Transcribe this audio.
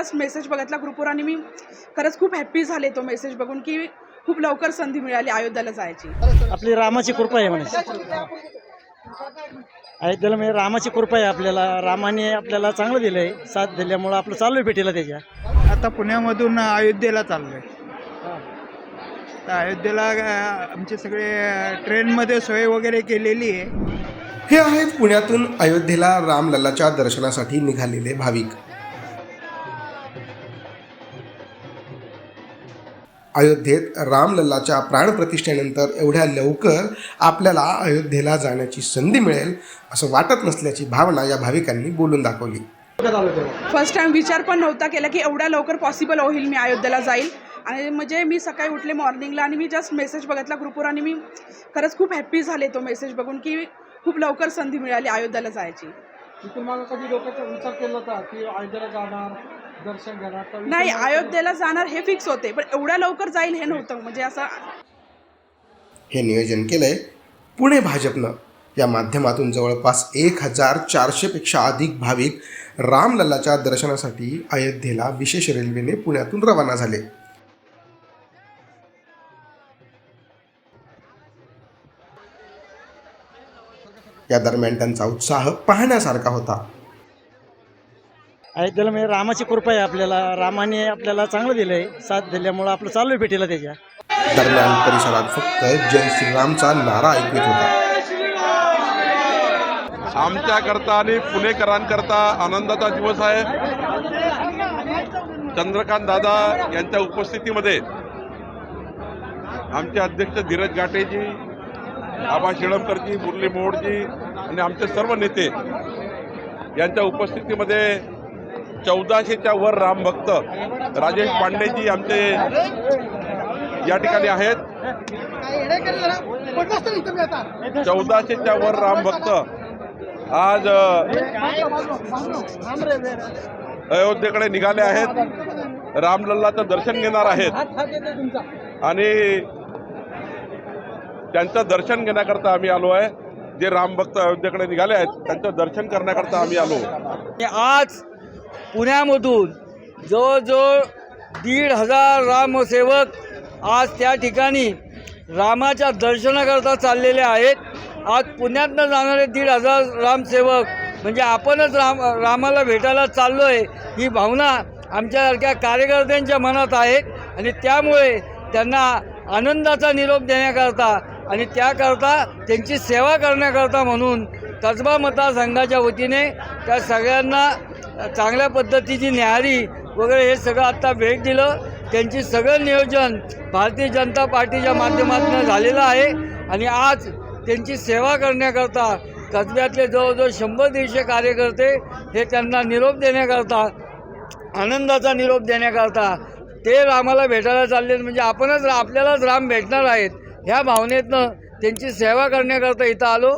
Just message बघितला ग्रुपवर आणि मी खरंच खूप हॅप्पी झाले तो मेसेज बघून की खूप लवकर संधी मिळाली अयोध्याला जायची. आपली रामाची कृपा आहे म्हणे. अयोध्येला म्हणजे रामाची कृपा आहे आपल्याला. रामाने आपल्याला चांगलं दिलं आहे साथ दिल्यामुळं आपलं चालू आहे भेटीला त्याच्या. आता पुण्यामधून अयोध्येला चाललो आहे तर अयोध्येला आमचे सगळे ट्रेनमध्ये सोय वगैरे केलेली आहे. हे आहेत पुण्यातून अयोध्येला रामलल्लाच्या दर्शनासाठी निघालेले भाविक. अयोध्येत रामलल्लाच्या प्राणप्रतिष्ठेनंतर एवढ्या लवकर आपल्याला अयोध्येला जाण्याची संधी मिळेल असं वाटत नसल्याची भावना या भाविकांनी बोलून दाखवली. फर्स्ट टाइम विचार पण नव्हता केला की एवढ्या लवकर पॉसिबल होईल मी अयोध्येला जाईल. आणि म्हणजे मी सकाळी उठले मॉर्निंगला आणि मी जस्ट मेसेज बघितला ग्रुपवर आणि मी खरंच खूप हॅप्पी झाले तो मेसेज बघून की खूप लवकर संधी मिळाली अयोध्याला जायची. मागं कधी डोक्याचा विचार केला होता की अयोध्येला जाणार? नाही अयोध्येला जाणार हे फिक्स होते पण एवढ्या लवकर जाईल हे नव्हतं म्हणजे असं हे नियोजन केलंय पुणे भाजपनं. या माध्यमातून जवळपास एक हजार चारशेपेक्षा अधिक भाविक रामलल्लाच्या दर्शनासाठी अयोध्येला विशेष रेल्वेने पुण्यातून रवाना झाले. या दरम्यान त्यांचा उत्साह पाहण्यासारखा होता. अयोध्येला म्हणजे रामाची कृपा आहे आपल्याला. रामाने आपल्याला चांगलं दिलं आहे साथ दिल्यामुळं आपलं चालू आहे भेटीला त्याच्या. दरम्यान परिसरात फक्त जय श्रीरामचा नारा ऐकू येत होता. आमच्याकरता आणि पुणेकरांकरता आनंदाचा दिवस आहे. चंद्रकांत दादा यांच्या उपस्थितीमध्ये आमचे अध्यक्ष धीरज गाटेजी आबा शिळमकरजी मुरली मोहोडजी आणि आमचे सर्व नेते यांच्या उपस्थितीमध्ये चौदाशेच्या वर रामभक्त राजेश पांडेजी आमचे या ठिकाणी आहेत. चौदाशेच्या वर रामभक्त आज अयोध्येकडे निघाले आहेत. रामलल्लाचं दर्शन घेणार आहेत. आणि त्यांचं दर्शन घेण्याकरता आम्ही आलो आहे. जे रामभक्त अयोध्येकडे निघाले आहेत त्यांचं दर्शन करण्याकरता आम्ही आलो. आज पुण्यामधून जवळजवळ दीड हजार रामसेवक आज त्या ठिकाणी रामाच्या दर्शनाकरता चाललेले आहेत. आज पुण्यातनं जाणारे दीड हजार रामसेवक म्हणजे आपणच राम रामाला भेटायला चाललो आहे ही भावना आमच्यासारख्या कार्यकर्त्यांच्या मनात आहे. आणि त्यामुळे त्यांना आनंदाचा निरोप देण्याकरता आणि त्याकरता त्यांची सेवा करण्याकरता म्हणून कसबा मतदारसंघाच्या वतीने त्या सगळ्यांना चांगल्या पद्धतीची न्याहारी वगैरे हे सगळं आत्ता भेट दिलं. त्यांची सगळं नियोजन भारतीय जनता पार्टीच्या माध्यमातून झालेलं आहे. आणि आज त्यांची सेवा करण्याकरता कसब्यातले जवळजवळ शंभर दीडशे कार्यकर्ते हे त्यांना निरोप देण्याकरता आनंदाचा निरोप देण्याकरता ते रामाला भेटायला चालले म्हणजे आपणच आपल्यालाच राम भेटणार आहेत. ह्या भावनेतनं त्यांची सेवा करण्याकरता इथं आलो.